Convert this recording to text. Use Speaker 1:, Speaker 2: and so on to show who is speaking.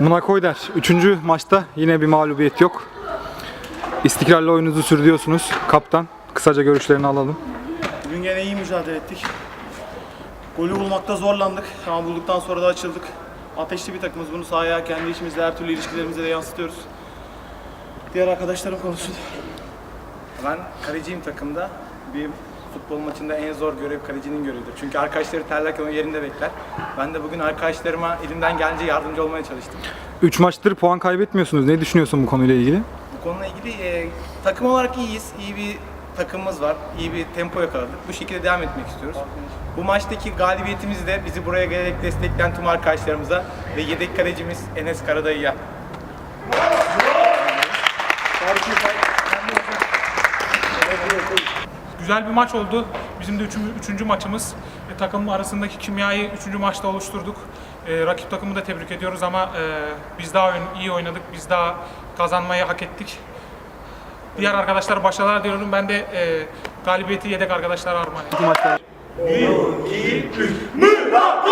Speaker 1: Munakoyder 3. maçta yine bir mağlubiyet yok. İstikrarlı oyununuzu sürdürüyorsunuz. Kaptan kısaca görüşlerini alalım.
Speaker 2: Bugün gene iyi mücadele ettik. Golü bulmakta zorlandık ama bulduktan sonra da açıldık. Ateşli bir takımız. Bunu sahaya kendi işimizde her türlü ilişkilerimize de yansıtıyoruz. Diğer arkadaşlarım konuşsun.
Speaker 3: Ben kaleciyim takımda. Bir futbol maçında en zor görev kalecinin görevidir. Çünkü arkadaşları terlerken o yerinde bekler. Ben de bugün arkadaşlarıma elimden gelince yardımcı olmaya çalıştım.
Speaker 1: 3 maçtır puan kaybetmiyorsunuz. Ne düşünüyorsun bu konuyla ilgili?
Speaker 3: Bu konuyla ilgili e, takım olarak iyiyiz. İyi bir takımımız var. İyi bir tempo yakaladık. Bu şekilde devam etmek istiyoruz. Bu maçtaki galibiyetimizi de bizi buraya gelerek destekleyen tüm arkadaşlarımıza ve yedek kalecimiz Enes Karadayı'ya
Speaker 4: Güzel bir maç oldu. Bizim de üçüncü, üçüncü maçımız. E, takım arasındaki kimyayı üçüncü maçta oluşturduk. E, rakip takımı da tebrik ediyoruz ama e, biz daha oyun- iyi oynadık. Biz daha kazanmayı hak ettik. Diğer arkadaşlara başarılar diliyorum. Ben de e, galibiyeti yedek arkadaşlara armağan ediyorum.
Speaker 1: Bu maçlar
Speaker 5: Murat